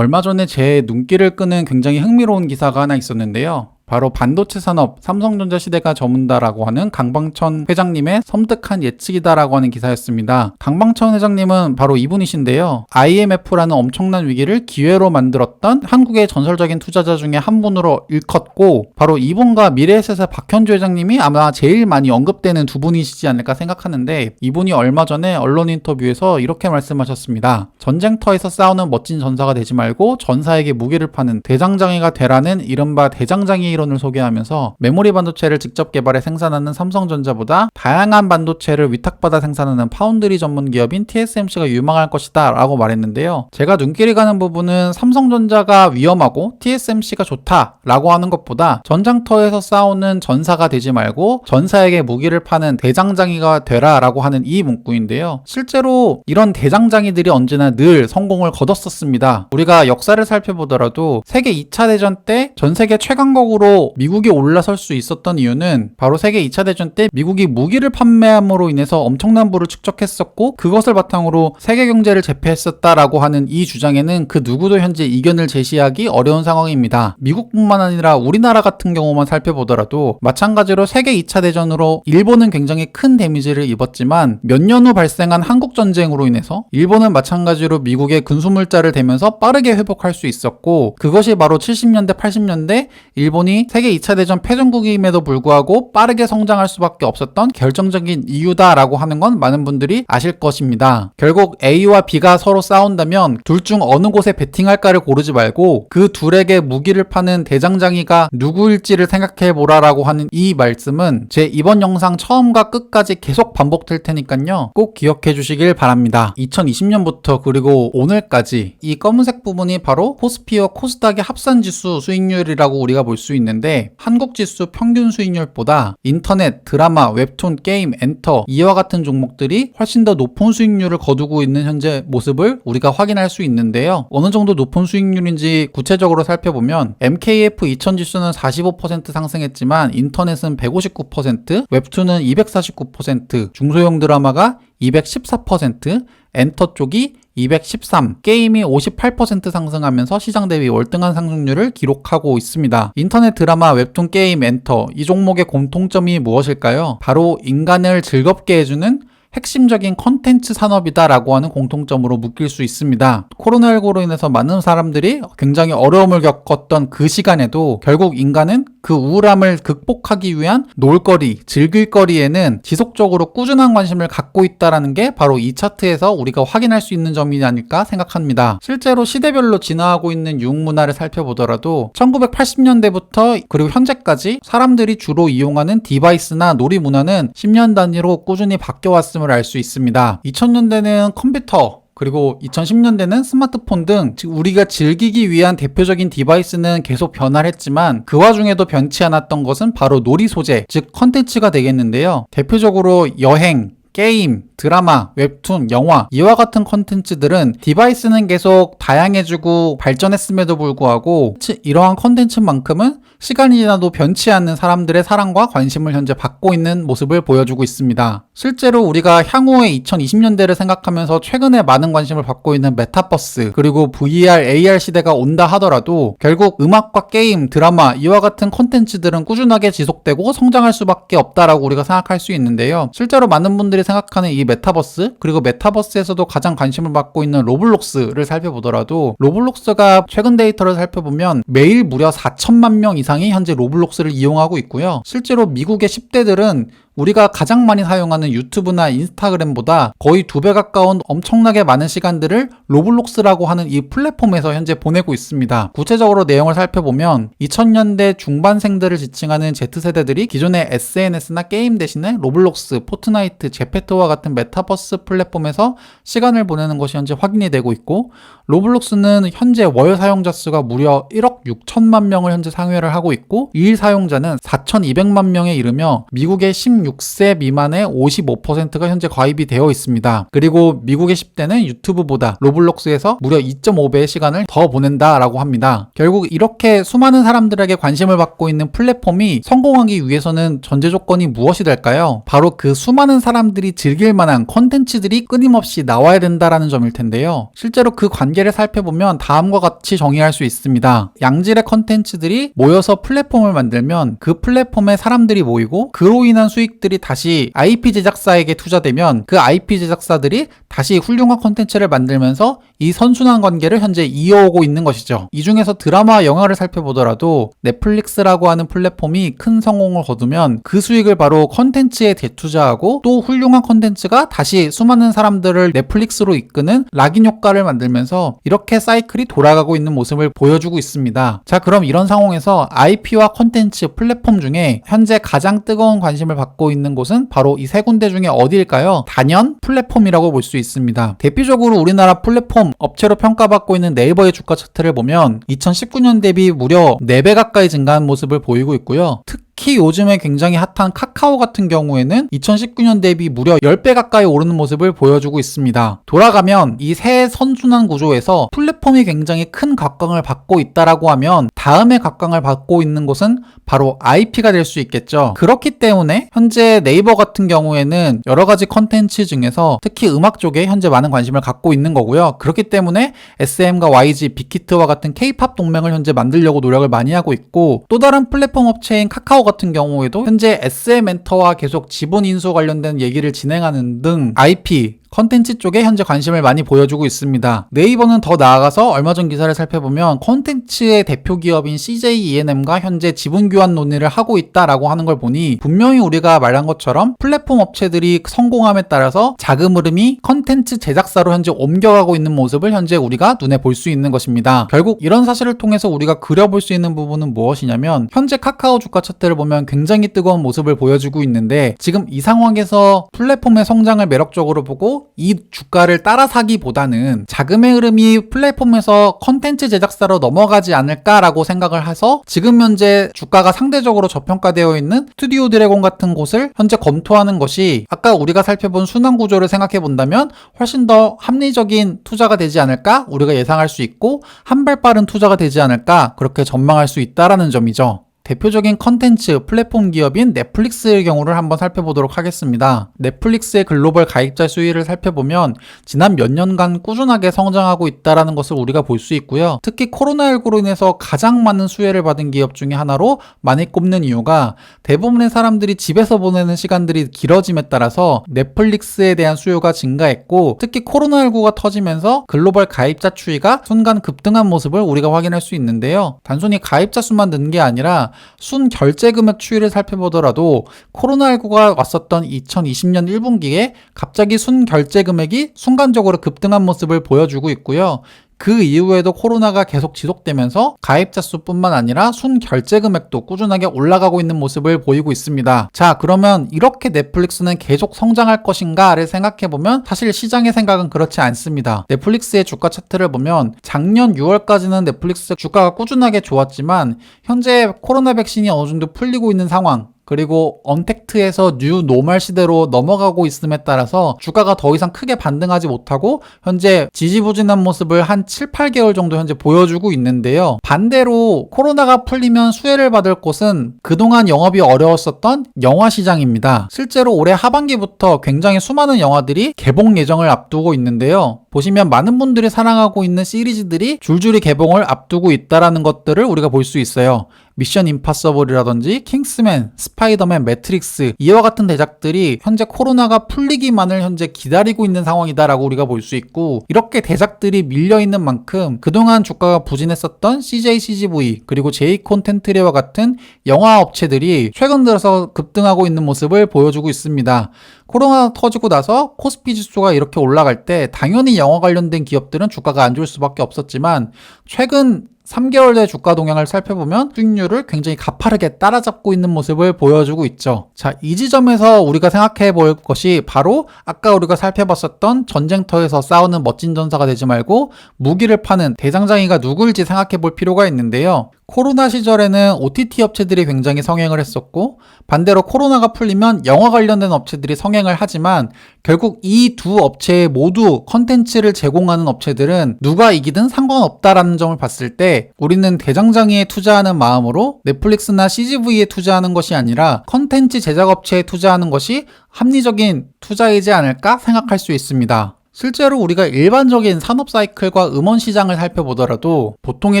얼마 전에 제 눈길을 끄는 굉장히 흥미로운 기사가 하나 있었는데요. 바로 반도체 산업 삼성전자 시대가 저문다라고 하는 강방천 회장님의 섬뜩한 예측이다라고 하는 기사였습니다. 강방천 회장님은 바로 이분이신데요. IMF라는 엄청난 위기를 기회로 만들었던 한국의 전설적인 투자자 중에 한 분으로 일컫고 바로 이분과 미래에셋의 박현주 회장님이 아마 제일 많이 언급되는 두 분이시지 않을까 생각하는데 이분이 얼마 전에 언론 인터뷰에서 이렇게 말씀하셨습니다. 전쟁터에서 싸우는 멋진 전사가 되지 말고 전사에게 무기를 파는 대장장이가 되라는 이른바 대장장이 이론을 소개하면서 메모리 반도체를 직접 개발해 생산하는 삼성전자보다 다양한 반도체를 위탁받아 생산하는 파운드리 전문 기업인 TSMC가 유망할 것이다 라고 말했는데요. 제가 눈길이 가는 부분은 삼성전자가 위험하고 TSMC가 좋다 라고 하는 것보다 전장터에서 싸우는 전사가 되지 말고 전사에게 무기를 파는 대장장이가 되라 라고 하는 이 문구인데요. 실제로 이런 대장장이들이 언제나 늘 성공을 거뒀었습니다. 우리가 역사를 살펴보더라도 세계 2차 대전 때 전 세계 최강국으로 미국이 올라설 수 있었던 이유는 바로 세계 2차 대전 때 미국이 무기를 판매함으로 인해서 엄청난 부를 축적했었고 그것을 바탕으로 세계 경제를 제패했었다라고 하는 이 주장에는 그 누구도 현재 이견을 제시하기 어려운 상황입니다. 미국뿐만 아니라 우리나라 같은 경우만 살펴보더라도 마찬가지로 세계 2차 대전으로 일본은 굉장히 큰 데미지를 입었지만 몇 년 후 발생한 한국 전쟁으로 인해서 일본은 마찬가지로 미국의 군수물자를 대면서 빠르게 회복할 수 있었고 그것이 바로 70년대 80년대 일본이 세계 2차 대전 패전국임에도 불구하고 빠르게 성장할 수밖에 없었던 결정적인 이유다라고 하는 건 많은 분들이 아실 것입니다. 결국 A와 B가 서로 싸운다면 둘 중 어느 곳에 베팅할까를 고르지 말고 그 둘에게 무기를 파는 대장장이가 누구일지를 생각해 보라라고 하는 이 말씀은 제 이번 영상 처음과 끝까지 계속 반복될 테니까요. 꼭 기억해 주시길 바랍니다. 2020년부터 그리고 오늘까지 이 검은색 부분이 바로 코스피와 코스닥의 합산 지수 수익률이라고 우리가 볼 수 있는 데 한국 지수 평균 수익률보다 인터넷, 드라마, 웹툰, 게임, 엔터 이와 같은 종목들이 훨씬 더 높은 수익률을 거두고 있는 현재 모습을 우리가 확인할 수 있는데요. 어느 정도 높은 수익률인지 구체적으로 살펴보면 MKF 2000 지수는 45% 상승했지만 인터넷은 159%, 웹툰은 249%, 중소형 드라마가 214%, 엔터 쪽이 213, 게임이 58% 상승하면서 시장 대비 월등한 상승률을 기록하고 있습니다. 인터넷 드라마, 웹툰, 게임, 엔터 이 종목의 공통점이 무엇일까요? 바로 인간을 즐겁게 해주는 핵심적인 컨텐츠 산업이다라고 하는 공통점으로 묶일 수 있습니다. 코로나19로 인해서 많은 사람들이 굉장히 어려움을 겪었던 그 시간에도 결국 인간은 그 우울함을 극복하기 위한 놀거리, 즐길거리에는 지속적으로 꾸준한 관심을 갖고 있다라는 게 바로 이 차트에서 우리가 확인할 수 있는 점이 아닐까 생각합니다. 실제로 시대별로 진화하고 있는 유흥 문화를 살펴보더라도 1980년대부터 그리고 현재까지 사람들이 주로 이용하는 디바이스나 놀이 문화는 10년 단위로 꾸준히 바뀌어 왔 음을 알 수 있습니다. 2000년대는 컴퓨터, 그리고 2010년대는 스마트폰 등 우리가 즐기기 위한 대표적인 디바이스는 계속 변화를 했지만 그 와중에도 변치 않았던 것은 바로 놀이 소재, 즉 컨텐츠가 되겠는데요. 대표적으로 여행, 게임, 드라마, 웹툰, 영화 이와 같은 컨텐츠들은 디바이스는 계속 다양해지고 발전했음에도 불구하고 이러한 컨텐츠만큼은 시간이 지나도 변치 않는 사람들의 사랑과 관심을 현재 받고 있는 모습을 보여주고 있습니다. 실제로 우리가 향후의 2020년대를 생각하면서 최근에 많은 관심을 받고 있는 메타버스 그리고 VR, AR 시대가 온다 하더라도 결국 음악과 게임, 드라마 이와 같은 컨텐츠들은 꾸준하게 지속되고 성장할 수밖에 없다라고 우리가 생각할 수 있는데요. 실제로 많은 분들이 생각하는 이 메타버스 그리고 메타버스에서도 가장 관심을 받고 있는 로블록스를 살펴보더라도 로블록스가 최근 데이터를 살펴보면 매일 무려 4천만 명 이상이 현재 로블록스를 이용하고 있고요. 실제로 미국의 10대들은 우리가 가장 많이 사용하는 유튜브나 인스타그램보다 거의 두 배 가까운 엄청나게 많은 시간들을 로블록스라고 하는 이 플랫폼에서 현재 보내고 있습니다. 구체적으로 내용을 살펴보면 2000년대 중반생들을 지칭하는 Z세대들이 기존의 SNS나 게임 대신에 로블록스, 포트나이트, 제페토와 같은 메타버스 플랫폼에서 시간을 보내는 것이 현재 확인이 되고 있고 로블록스는 현재 월 사용자 수가 무려 1억 6천만 명을 현재 상회를 하고 있고 일 사용자는 4,200만 명에 이르며 미국의 16 36세 미만의 55%가 현재 가입이 되어 있습니다. 그리고 미국의 10대는 유튜브보다 로블록스에서 무려 2.5배의 시간을 더 보낸다라고 합니다. 결국 이렇게 수많은 사람들에게 관심을 받고 있는 플랫폼이 성공하기 위해서는 전제 조건이 무엇이 될까요? 바로 그 수많은 사람들이 즐길 만한 컨텐츠들이 끊임없이 나와야 된다라는 점일 텐데요. 실제로 그 관계를 살펴보면 다음과 같이 정의할 수 있습니다. 양질의 컨텐츠들이 모여서 플랫폼을 만들면 그 플랫폼에 사람들이 모이고 그로 인한 수익 들이 다시 IP 제작사에게 투자되면 그 IP 제작사들이 다시 훌륭한 컨텐츠를 만들면서 이 선순환 관계를 현재 이어오고 있는 것이죠. 이 중에서 드라마와 영화를 살펴보더라도 넷플릭스라고 하는 플랫폼이 큰 성공을 거두면 그 수익을 바로 컨텐츠에 재투자하고 또 훌륭한 컨텐츠가 다시 수많은 사람들을 넷플릭스로 이끄는 락인 효과를 만들면서 이렇게 사이클이 돌아가고 있는 모습을 보여주고 있습니다. 자, 그럼 이런 상황에서 IP와 컨텐츠 플랫폼 중에 현재 가장 뜨거운 관심을 받고 있는 곳은 바로 이 세 군데 중에 어디일까요? 단연 플랫폼이라고 볼 수 있습니다. 대표적으로 우리나라 플랫폼 업체로 평가받고 있는 네이버의 주가 차트를 보면 2019년 대비 무려 4배 가까이 증가한 모습을 보이고 있고요. 특히 요즘에 굉장히 핫한 카카오 같은 경우에는 2019년 대비 무려 10배 가까이 오르는 모습을 보여주고 있습니다. 돌아가면 이 새 선순환 구조에서 플랫폼이 굉장히 큰 각광을 받고 있다라고 하면 다음에 각광을 받고 있는 곳은 바로 IP가 될 수 있겠죠. 그렇기 때문에 현재 네이버 같은 경우에는 여러 가지 컨텐츠 중에서 특히 음악 쪽에 현재 많은 관심을 갖고 있는 거고요. 그렇기 때문에 SM과 YG, 빅히트와 같은 K-팝 동맹을 현재 만들려고 노력을 많이 하고 있고 또 다른 플랫폼 업체인 카카오 같은 경우에도 현재 SM 엔터와 계속 지분 인수 관련된 얘기를 진행하는 등 IP 컨텐츠 쪽에 현재 관심을 많이 보여주고 있습니다. 네이버는 더 나아가서 얼마 전 기사를 살펴보면 컨텐츠의 대표 기업인 CJ ENM과 현재 지분 교환 논의를 하고 있다라고 하는 걸 보니 분명히 우리가 말한 것처럼 플랫폼 업체들이 성공함에 따라서 자금 흐름이 컨텐츠 제작사로 현재 옮겨가고 있는 모습을 현재 우리가 눈에 볼 수 있는 것입니다. 결국 이런 사실을 통해서 우리가 그려볼 수 있는 부분은 무엇이냐면 현재 카카오 주가 차트를 보면 굉장히 뜨거운 모습을 보여주고 있는데 지금 이 상황에서 플랫폼의 성장을 매력적으로 보고 이 주가를 따라 사기보다는 자금의 흐름이 플랫폼에서 컨텐츠 제작사로 넘어가지 않을까라고 생각을 해서 지금 현재 주가가 상대적으로 저평가되어 있는 스튜디오 드래곤 같은 곳을 현재 검토하는 것이 아까 우리가 살펴본 순환 구조를 생각해 본다면 훨씬 더 합리적인 투자가 되지 않을까 우리가 예상할 수 있고 한 발 빠른 투자가 되지 않을까 그렇게 전망할 수 있다라는 점이죠. 대표적인 컨텐츠 플랫폼 기업인 넷플릭스의 경우를 한번 살펴보도록 하겠습니다. 넷플릭스의 글로벌 가입자 수위를 살펴보면 지난 몇 년간 꾸준하게 성장하고 있다라는 것을 우리가 볼 수 있고요. 특히 코로나19로 인해서 가장 많은 수혜를 받은 기업 중에 하나로 많이 꼽는 이유가 대부분의 사람들이 집에서 보내는 시간들이 길어짐에 따라서 넷플릭스에 대한 수요가 증가했고 특히 코로나19가 터지면서 글로벌 가입자 추이가 순간 급등한 모습을 우리가 확인할 수 있는데요. 단순히 가입자 수만 는 게 아니라 순 결제 금액 추이를 살펴보더라도 코로나19가 왔었던 2020년 1분기에 갑자기 순 결제 금액이 순간적으로 급등한 모습을 보여주고 있고요. 그 이후에도 코로나가 계속 지속되면서 가입자 수뿐만 아니라 순 결제 금액도 꾸준하게 올라가고 있는 모습을 보이고 있습니다. 자, 그러면 이렇게 넷플릭스는 계속 성장할 것인가를 생각해보면 사실 시장의 생각은 그렇지 않습니다. 넷플릭스의 주가 차트를 보면 작년 6월까지는 넷플릭스 주가가 꾸준하게 좋았지만 현재 코로나 백신이 어느 정도 풀리고 있는 상황 그리고 언택트에서 뉴 노멀 시대로 넘어가고 있음에 따라서 주가가 더 이상 크게 반등하지 못하고 현재 지지부진한 모습을 한 7, 8개월 정도 현재 보여주고 있는데요. 반대로 코로나가 풀리면 수혜를 받을 곳은 그동안 영업이 어려웠었던 영화 시장입니다. 실제로 올해 하반기부터 굉장히 수많은 영화들이 개봉 예정을 앞두고 있는데요. 보시면 많은 분들이 사랑하고 있는 시리즈들이 줄줄이 개봉을 앞두고 있다라는 것들을 우리가 볼 수 있어요. 미션 임파서블이라든지 킹스맨, 스파이더맨, 매트릭스 이와 같은 대작들이 현재 코로나가 풀리기만을 현재 기다리고 있는 상황이다라고 우리가 볼 수 있고 이렇게 대작들이 밀려 있는 만큼 그동안 주가가 부진했었던 CJ CGV 그리고 제이 콘텐트리와 같은 영화 업체들이 최근 들어서 급등하고 있는 모습을 보여주고 있습니다. 코로나 터지고 나서 코스피 지수가 이렇게 올라갈 때 당연히 영화 관련된 기업들은 주가가 안 좋을 수밖에 없었지만 최근 3개월 내 주가 동향을 살펴보면 수익률을 굉장히 가파르게 따라잡고 있는 모습을 보여주고 있죠. 자, 이 지점에서 우리가 생각해 볼 것이 바로 아까 우리가 살펴봤었던 전쟁터에서 싸우는 멋진 전사가 되지 말고 무기를 파는 대장장이가 누굴지 생각해 볼 필요가 있는데요. 코로나 시절에는 OTT 업체들이 굉장히 성행을 했었고 반대로 코로나가 풀리면 영화 관련된 업체들이 성행을 하지만 결국 이 두 업체 모두 컨텐츠를 제공하는 업체들은 누가 이기든 상관없다라는 점을 봤을 때 우리는 대장장이에 투자하는 마음으로 넷플릭스나 CGV에 투자하는 것이 아니라 컨텐츠 제작 업체에 투자하는 것이 합리적인 투자이지 않을까 생각할 수 있습니다. 실제로 우리가 일반적인 산업 사이클과 음원 시장을 살펴보더라도 보통의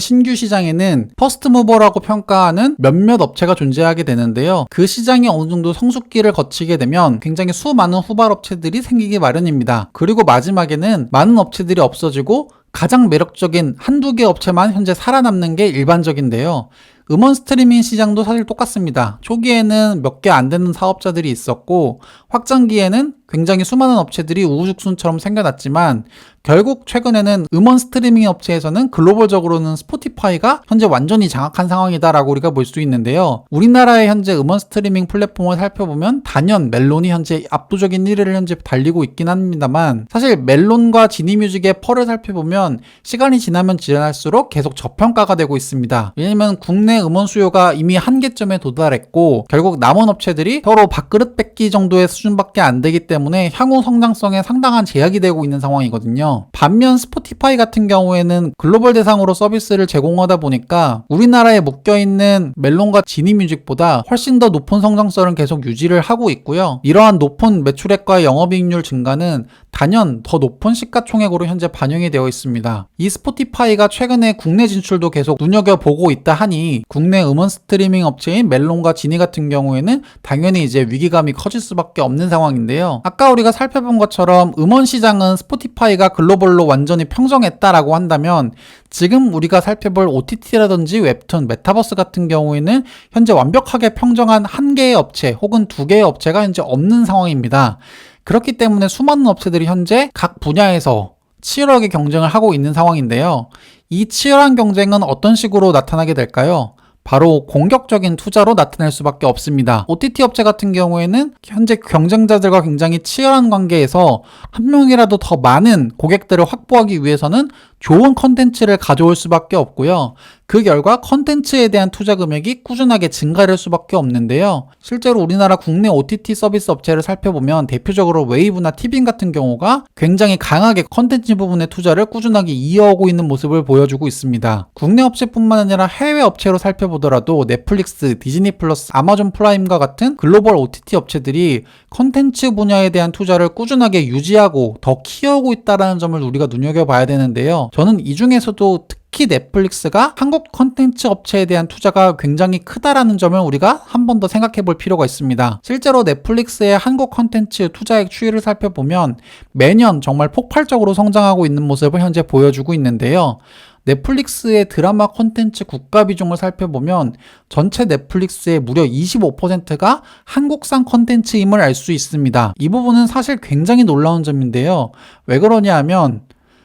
신규 시장에는 퍼스트 무버라고 평가하는 몇몇 업체가 존재하게 되는데요. 그 시장이 어느 정도 성숙기를 거치게 되면 굉장히 수많은 후발 업체들이 생기기 마련입니다. 그리고 마지막에는 많은 업체들이 없어지고 가장 매력적인 한두 개 업체만 현재 살아남는 게 일반적인데요. 음원 스트리밍 시장도 사실 똑같습니다. 초기에는 몇 개 안 되는 사업자들이 있었고 확장기에는 굉장히 수많은 업체들이 우후죽순처럼 생겨났지만 결국 최근에는 음원 스트리밍 업체에서는 글로벌적으로는 스포티파이가 현재 완전히 장악한 상황이다라고 우리가 볼 수 있는데요. 우리나라의 현재 음원 스트리밍 플랫폼을 살펴보면 단연 멜론이 현재 압도적인 1위를 현재 달리고 있긴 합니다만 사실 멜론과 지니뮤직의 펄을 살펴보면 시간이 지나면 지날수록 계속 저평가가 되고 있습니다. 왜냐면 국내 음원 수요가 이미 한계점에 도달했고 결국 남은 업체들이 서로 밥그릇 뺏기 정도의 수준밖에 안 되기 때문에 향후 성장성에 상당한 제약이 되고 있는 상황이거든요. 반면 스포티파이 같은 경우에는 글로벌 대상으로 서비스를 제공하다 보니까 우리나라에 묶여있는 멜론과 지니뮤직보다 훨씬 더 높은 성장성을 계속 유지를 하고 있고요. 이러한 높은 매출액과 영업이익률 증가는 단연 더 높은 시가총액으로 현재 반영이 되어 있습니다. 이 스포티파이가 최근에 국내 진출도 계속 눈여겨보고 있다 하니 국내 음원 스트리밍 업체인 멜론과 지니 같은 경우에는 당연히 이제 위기감이 커질 수밖에 없는 상황인데요. 아까 우리가 살펴본 것처럼 음원 시장은 스포티파이가 글로벌로 완전히 평정했다라고 한다면 지금 우리가 살펴볼 OTT라든지 웹툰, 메타버스 같은 경우에는 현재 완벽하게 평정한 한 개의 업체 혹은 두 개의 업체가 현재 없는 상황입니다. 그렇기 때문에 수많은 업체들이 현재 각 분야에서 치열하게 경쟁을 하고 있는 상황인데요. 이 치열한 경쟁은 어떤 식으로 나타나게 될까요? 바로 공격적인 투자로 나타낼 수밖에 없습니다. OTT 업체 같은 경우에는 현재 경쟁자들과 굉장히 치열한 관계에서 한 명이라도 더 많은 고객들을 확보하기 위해서는 좋은 컨텐츠를 가져올 수밖에 없고요. 그 결과 컨텐츠에 대한 투자 금액이 꾸준하게 증가할 수밖에 없는데요. 실제로 우리나라 국내 OTT 서비스 업체를 살펴보면 대표적으로 웨이브나 티빙 같은 경우가 굉장히 강하게 컨텐츠 부분의 투자를 꾸준하게 이어오고 있는 모습을 보여주고 있습니다. 국내 업체뿐만 아니라 해외 업체로 살펴보더라도 넷플릭스, 디즈니 플러스, 아마존 프라임과 같은 글로벌 OTT 업체들이 컨텐츠 분야에 대한 투자를 꾸준하게 유지하고 더 키워오고 있다는 점을 우리가 눈여겨봐야 되는데요. 저는 이 중에서도 특히 넷플릭스가 한국 컨텐츠 업체에 대한 투자가 굉장히 크다라는 점을 우리가 한 번 더 생각해 볼 필요가 있습니다. 실제로 넷플릭스의 한국 컨텐츠 투자액 추이를 살펴보면 매년 정말 폭발적으로 성장하고 있는 모습을 현재 보여주고 있는데요. 넷플릭스의 드라마 콘텐츠 국가 비중을 살펴보면 전체 넷플릭스의 무려 25%가 한국산 콘텐츠임을 알 수 있습니다. 이 부분은 사실 굉장히 놀라운 점인데요. 왜 그러냐 하면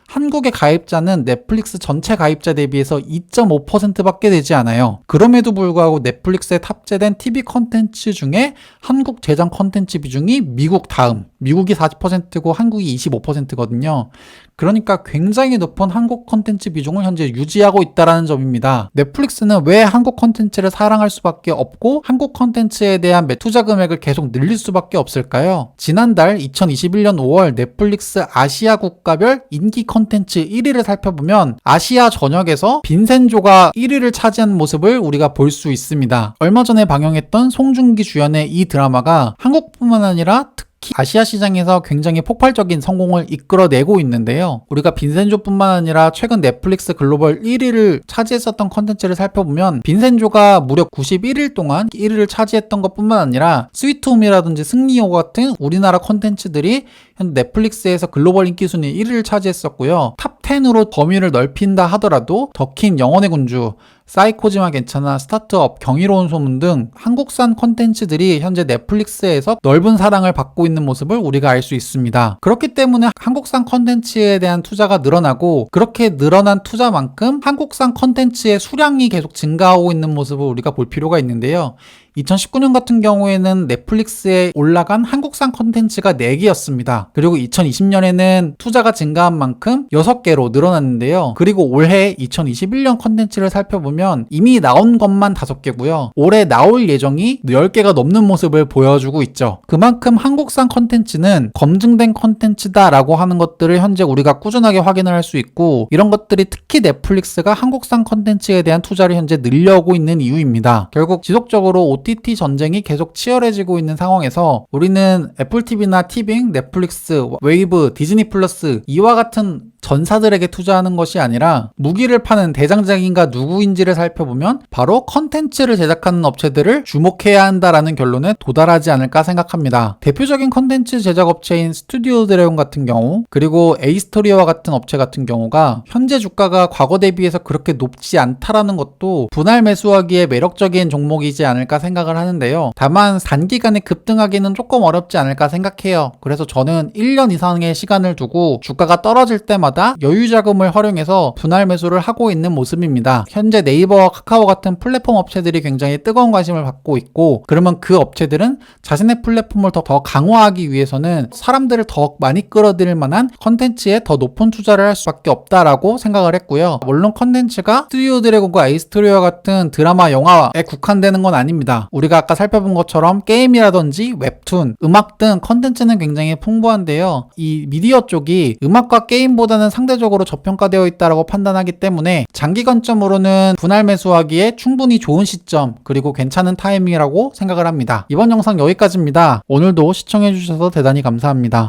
한국의 가입자는 넷플릭스 전체 가입자 대비해서 2.5%밖에 되지 않아요. 그럼에도 불구하고 넷플릭스에 탑재된 TV 컨텐츠 중에 한국 제작 컨텐츠 비중이 미국 다음, 미국이 40%고 한국이 25%거든요. 그러니까 굉장히 높은 한국 컨텐츠 비중을 현재 유지하고 있다는 점입니다. 넷플릭스는 왜 한국 컨텐츠를 사랑할 수밖에 없고 한국 컨텐츠에 대한 투자 금액을 계속 늘릴 수밖에 없을까요? 지난달 2021년 5월 넷플릭스 아시아 국가별 인기 컨텐츠 1위를 살펴보면 아시아 전역에서 빈센조가 1위를 차지한 모습을 우리가 볼 수 있습니다. 얼마 전에 방영했던 송중기 주연의 이 드라마가 한국뿐만 아니라 아시아 시장에서 굉장히 폭발적인 성공을 이끌어내고 있는데요. 우리가 빈센조뿐만 아니라 최근 넷플릭스 글로벌 1위를 차지했었던 컨텐츠를 살펴보면 빈센조가 무려 91일 동안 1위를 차지했던 것뿐만 아니라 스위트홈이라든지 승리호 같은 우리나라 컨텐츠들이 현 넷플릭스에서 글로벌 인기 순위 1위를 차지했었고요. 탑 10으로 범위를 넓힌다 하더라도 더킨 영혼의 군주, 사이코지만 괜찮아, 스타트업, 경이로운 소문 등 한국산 콘텐츠들이 현재 넷플릭스에서 넓은 사랑을 받고 있는 모습을 우리가 알 수 있습니다. 그렇기 때문에 한국산 콘텐츠에 대한 투자가 늘어나고 그렇게 늘어난 투자만큼 한국산 콘텐츠의 수량이 계속 증가하고 있는 모습을 우리가 볼 필요가 있는데요. 2019년 같은 경우에는 넷플릭스에 올라간 한국산 컨텐츠가 4개였습니다. 그리고 2020년에는 투자가 증가한 만큼 6개로 늘어났는데요. 그리고 올해 2021년 컨텐츠를 살펴보면 이미 나온 것만 5개고요. 올해 나올 예정이 10개가 넘는 모습을 보여주고 있죠. 그만큼 한국산 컨텐츠는 검증된 컨텐츠다라고 하는 것들을 현재 우리가 꾸준하게 확인을 할 수 있고 이런 것들이 특히 넷플릭스가 한국산 컨텐츠에 대한 투자를 현재 늘려오고 있는 이유입니다. 결국 지속적으로 OTT 전쟁이 계속 치열해지고 있는 상황에서 우리는 애플 TV나 티빙, 넷플릭스, 웨이브, 디즈니 플러스 이와 같은 전사들에게 투자하는 것이 아니라 무기를 파는 대장장인가 누구인지를 살펴보면 바로 컨텐츠를 제작하는 업체들을 주목해야 한다라는 결론에 도달하지 않을까 생각합니다. 대표적인 컨텐츠 제작 업체인 스튜디오 드래곤 같은 경우 그리고 에이스토리와 같은 업체 같은 경우가 현재 주가가 과거 대비해서 그렇게 높지 않다라는 것도 분할 매수하기에 매력적인 종목이지 않을까 생각을 하는데요. 다만 단기간에 급등하기는 조금 어렵지 않을까 생각해요. 그래서 저는 1년 이상의 시간을 두고 주가가 떨어질 때마다 여유 자금을 활용해서 분할 매수를 하고 있는 모습입니다. 현재 네이버와 카카오 같은 플랫폼 업체들이 굉장히 뜨거운 관심을 받고 있고 그러면 그 업체들은 자신의 플랫폼을 더, 더 강화하기 위해서는 사람들을 더 많이 끌어들일 만한 컨텐츠에 더 높은 투자를 할 수밖에 없다라고 생각을 했고요. 물론 컨텐츠가 스튜디오 드래곤과 에이스토리오 같은 드라마, 영화에 국한되는 건 아닙니다. 우리가 아까 살펴본 것처럼 게임이라든지 웹툰, 음악 등 컨텐츠는 굉장히 풍부한데요. 이 미디어 쪽이 음악과 게임보다는 상대적으로 저평가되어 있다고 판단하기 때문에 장기 관점으로는 분할 매수하기에 충분히 좋은 시점 그리고 괜찮은 타이밍이라고 생각을 합니다. 이번 영상 여기까지입니다. 오늘도 시청해주셔서 대단히 감사합니다.